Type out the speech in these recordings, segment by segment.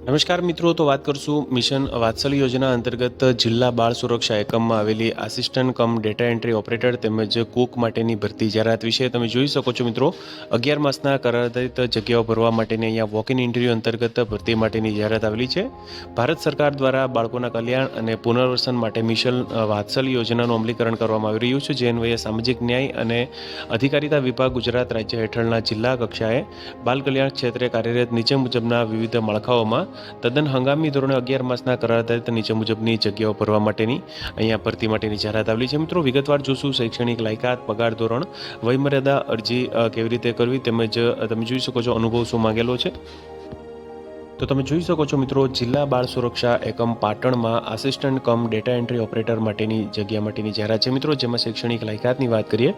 નમસ્કાર મિત્રો, તો વાત કરશું મિશન વાત્સલ યોજના અંતર્ગત જિલ્લા બાળ સુરક્ષા એકમમાં આવેલી assistant cum data entry operator તેમજ કુક માટેની ભરતી જાહેરાત વિશે તમે જોઈ શકો છો મિત્રો. અગિયાર માસના કરાર જગ્યાઓ ભરવા માટેની અહીંયા વોક ઇન ઇન્ટરવ્યૂ અંતર્ગત ભરતી માટેની જાહેરાત આવેલી છે. ભારત સરકાર દ્વારા બાળકોના કલ્યાણ અને પુનર્વસન માટે મિશન વાત્સલ્ય યોજનાનું અમલીકરણ કરવામાં આવી રહ્યું છે. જે અન્વયે સામાજિક ન્યાય અને અધિકારીતા વિભાગ ગુજરાત રાજ્ય હેઠળના જિલ્લા કક્ષાએ બાલ કલ્યાણ ક્ષેત્રે કાર્યરત નીચે મુજબના વિવિધ માળખાઓમાં તદ્દન હંગામી ધોરણે અગિયાર માસના કરાર નીચે મુજબની જગ્યાઓ ભરવા માટેની અહીંયા ભરતી માટેની જાહેરાત આવેલી છે. મિત્રો, વિગતવાર જોશું શૈક્ષણિક લાયકાત, પગાર ધોરણ, વયમર્યાદા અરજી કેવી રીતે કરવી તેમજ તમે જોઈ શકો છો અનુભવ શું માંગેલો છે. તો તમે જોઈ શકો છો મિત્રો, જિલ્લા બાળ સુરક્ષા એકમ પાટણમાં assistant cum data entry operator માટેની જગ્યા માટેની જાહેરાત છે. મિત્રો, જેમાં શૈક્ષણિક લાયકાતની વાત કરીએ,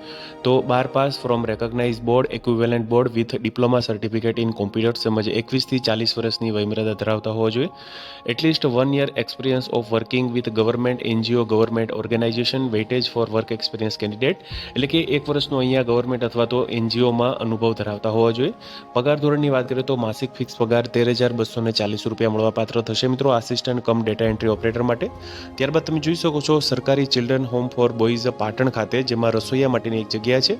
તો બાર pass from recognise board equivalent board with diploma certificate in computer તેમજ એકવીસથી ચાલીસ વર્ષની વયમર્યાદા ધરાવતા હોવા જોઈએ. At least one year experience of working with government NGO government organisation weightage for work experience candidate એટલે કે એક વર્ષનો અહીંયા ગવર્મેન્ટ અથવા તો એનજીઓમાં અનુભવ ધરાવતા હોવા જોઈએ. પગાર ધોરણની વાત કરીએ તો માસિક ફિક્સ પગાર તેર હજાર બસો ને ચાલીસ રૂપિયા મળવાપાત્ર થશે. મિત્રો assistant cum data entry operator માટે. ત્યારબાદ તમે જોઈ શકો છો, સરકારી children home for boys Patan ખાતે, જેમાં રસોઈયા માટેની એક જગ્યા છે.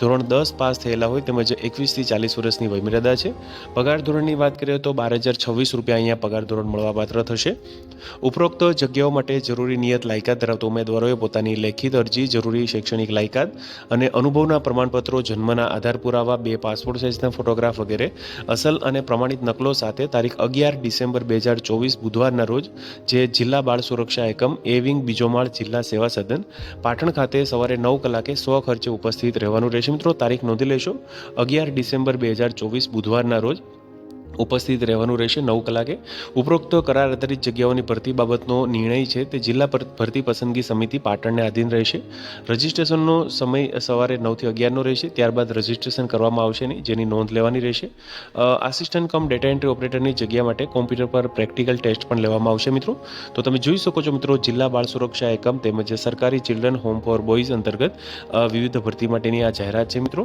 ધોરણ દસ પાસ થયેલા હોય તેમજ એકવીસથી ચાલીસ વર્ષની વયમર્યાદા છે. પગાર ધોરણની વાત કરીએ તો બાર હજાર છવ્વીસ રૂપિયા અહીંયા પગાર ધોરણ મળવાપાત્ર થશે. ઉપરોક્ત જગ્યાઓ માટે જરૂરી નિયત લાયકાત ધરાવતા ઉમેદવારોએ પોતાની લેખિત અરજી, જરૂરી શૈક્ષણિક લાયકાત અને અનુભવના પ્રમાણપત્રો, જન્મના આધાર પુરાવા, બે પાસપોર્ટ સાઇઝના ફોટોગ્રાફ વગેરે અસલ અને પ્રમાણિત નકલો સાથે તારીખ અગિયાર ડિસેમ્બર બે હજાર ચોવીસ બુધવારના રોજ જે જિલ્લા બાળ સુરક્ષા એકમ એ વિંગ બીજો માળ જિલ્લા સેવા સદન પાટણ ખાતે સવારે નવ કલાકે સ્વ ખર્ચે ઉપસ્થિત રહેવાનું રહેશે. મિત્રો, તારીખ નોંધી લેશો. અગિયાર ડિસેમ્બર બે હજાર ચોવીસ બુધવારના રોજ ઉપસ્થિત રહેવાનું રહેશે નવ કલાકે. ઉપરોક્ત કરાર આધારિત જગ્યાઓની ભરતી બાબતનો નિર્ણય છે તે જિલ્લા ભરતી પસંદગી સમિતિ પાટણને આધીન રહેશે. રજિસ્ટ્રેશનનો સમય સવારે નવથી અગિયારનો રહેશે, ત્યારબાદ રજિસ્ટ્રેશન કરવામાં આવશે નહીં, જેની નોંધ લેવાની રહેશે. આસિસ્ટન્ટ કમ ડેટા એન્ટ્રી ઓપરેટરની જગ્યા માટે કોમ્પ્યુટર પર પ્રેક્ટિકલ ટેસ્ટ પણ લેવામાં આવશે મિત્રો. તો તમે જોઈ શકો છો મિત્રો, જિલ્લા બાળ સુરક્ષા એકમ તેમજ સરકારી ચિલ્ડ્રન હોમ ફોર બોયઝ અંતર્ગત વિવિધ ભરતી માટેની આ જાહેરાત છે મિત્રો.